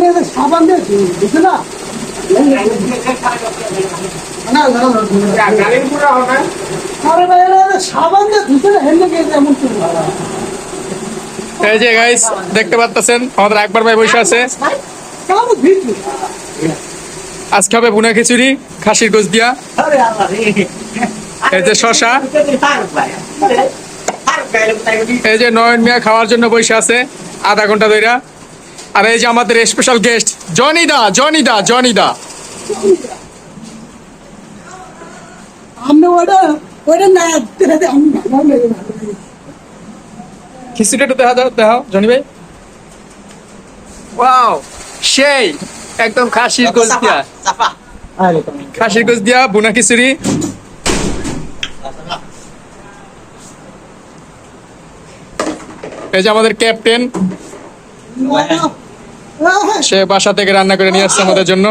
মানে সাবান দিয়ে দিছে না? এই যে গাইস দেখতে পাচ্ছেন আমাদের আকবর ভাই বসে আছে। আজকে হবে বুনা খিচুড়ি খাসির গোস দিয়া। এই যে শশা এই যে নয়ন মিয়া খাওয়ার জন্য বসে আছে আধা ঘণ্টা ধইরা। আর এই যে আমাদের স্পেশাল গেস্ট জনিদা জনিদা জনিদা আমি ওটা ওটা না দেখে আমি ভালো লাগে। না খিচুড়ি একটু দেখা দাও দেখাও জনি ভাই। ওয়াও সেই একদম খাসির গোস দিয়া। খাসির গোস দিয়া বুনা খিচুড়ি। এই যে আমাদের ক্যাপ্টেন সে বাসা থেকে রান্না করে নিয়ে আসছে আমাদের জন্য।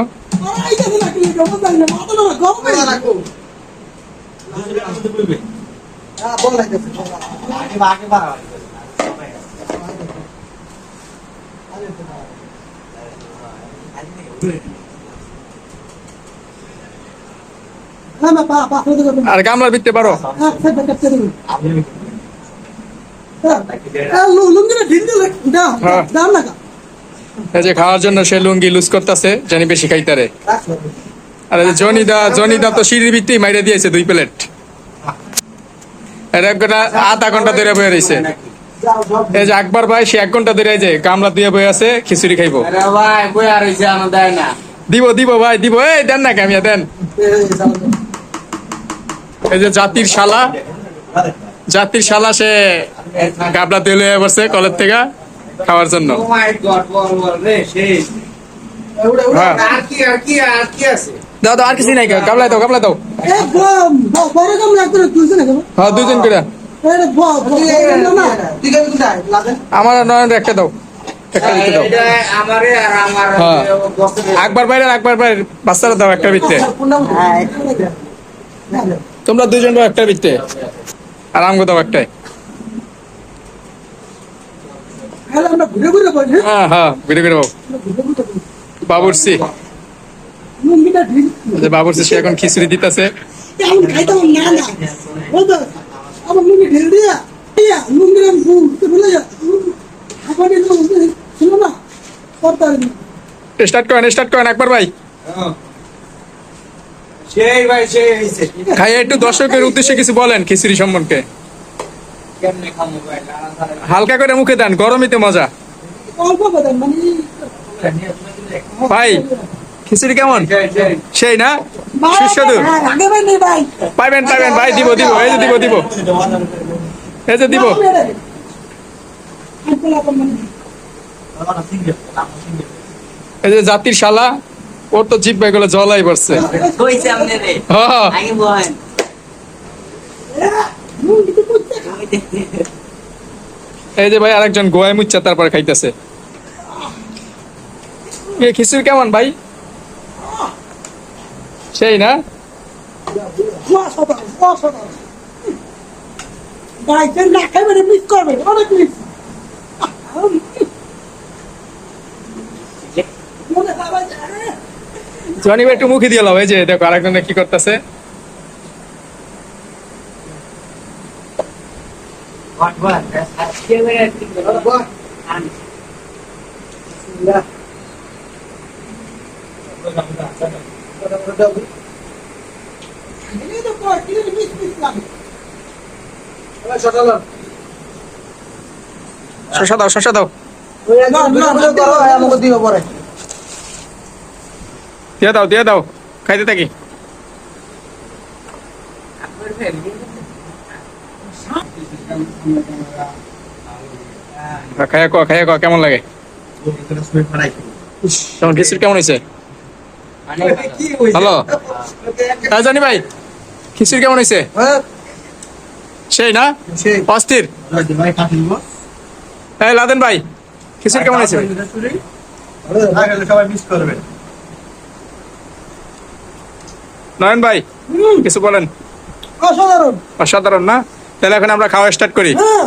আর গামলার বিকতে পারো। যে খাওয়ার জন্য সে লুঙ্গি লুজ করতেছে জানি বেশি খাইতারে আর জনিদা জনিদা তো সিঁড়ির ভিত্তি মাইরে দিয়েছে দুই প্লেট। এর এক ঘণ্টা আধা ঘণ্টা ধরে বয়ে রয়েছে এই যে আকবর ভাই সে এক ঘণ্টা ধরে যে গামলা দিয়ে বয়ে আছে খিচুড়ি খাইবো। ভাই বই আর আমার দেয় না। দিব দিব ভাই দিব। এই দেন না কামিয়া দেন। এই যে জাতির শালা। জাতির শালা সে গাবলা দিয়ে লয়ে বসে কলের থেকে খাওয়ার জন্য। ও মাই গড বল বল রে সেই হ্যাঁ। আর কি আর কি আর কি আছে? দাও দাও আর কিছু নাই গাবলা দাও গাবলা দাও। হ্যাঁ দুজন করে। আমার নয়ন একটা দাও দাও। এটা আমারে আর আমার হ্যাঁ। আকবর ভাইয়ের আকবর ভাইয়ের বাচ্চারা দাও একটা বিত্তে। তোমরা দুজন দাও একটা বিত্তে। আর আমগো দাও একটাই। আমরা ঘুরে ঘুরে বলি হ্যাঁ? হ্যাঁ ঘুরে ঘুরে বাবুরসি লুঙ্গিটা ঢিল এই যে বাবুরসি সে এখন খিচুড়ি দিতেছে। স্টার্ট করেন স্টার্ট করেন আকবর ভাই। সেই ভাই সেই একটু দর্শকের উদ্দেশ্যে কিছু বলেন খিচুড়ি সম্পর্কে হালকা করে মুখে দেন গরমিতে মজা মানে ভাই খিচুড়ি কেমন সেই না সুস্বাদু ভাই পাইবেন পাইবেন ভাই দিব দিব এই যে দিব দিব এই যে দিব এই যে জাতির শালা ওর তো জিপ ভাই গুলো জলাই পড়ছে। হ্যাঁ। এই যে ভাই আরেকজন গোয়ায় মুচ্ছা তারপর খাইতেছে। এ খিচুড়ি কেমন ভাই? সেই না? না খাইবে মিস করবে অনেক মিস মনে হয় জনি ভাই একটু মুখে দিয়ে লাও এই যে দেখো আরেকজনে কি করতেছে শশা দাও শশা দাও না না না আমাকে দিও পরে দিয়ে দাও দিয়ে দাও। খাইতে থাকি। খাইয়া কো খাইয়া কো কেমন লাগে? খিচুড়ি কেমন হয়েছে? হ্যালো? হ্যাঁ জানি ভাই, খিচুড়ি কেমন হয়েছে? সেই না? অস্থির। এই লাদেন ভাই, খিচুড়ি কেমন হয়েছে? সবাই মিস করবে। নয়ন ভাই কিছু বলেন। অসাধারণ। অসাধারণ না? তাহলে এখন আমরা খাওয়া স্টার্ট করি। হ্যাঁ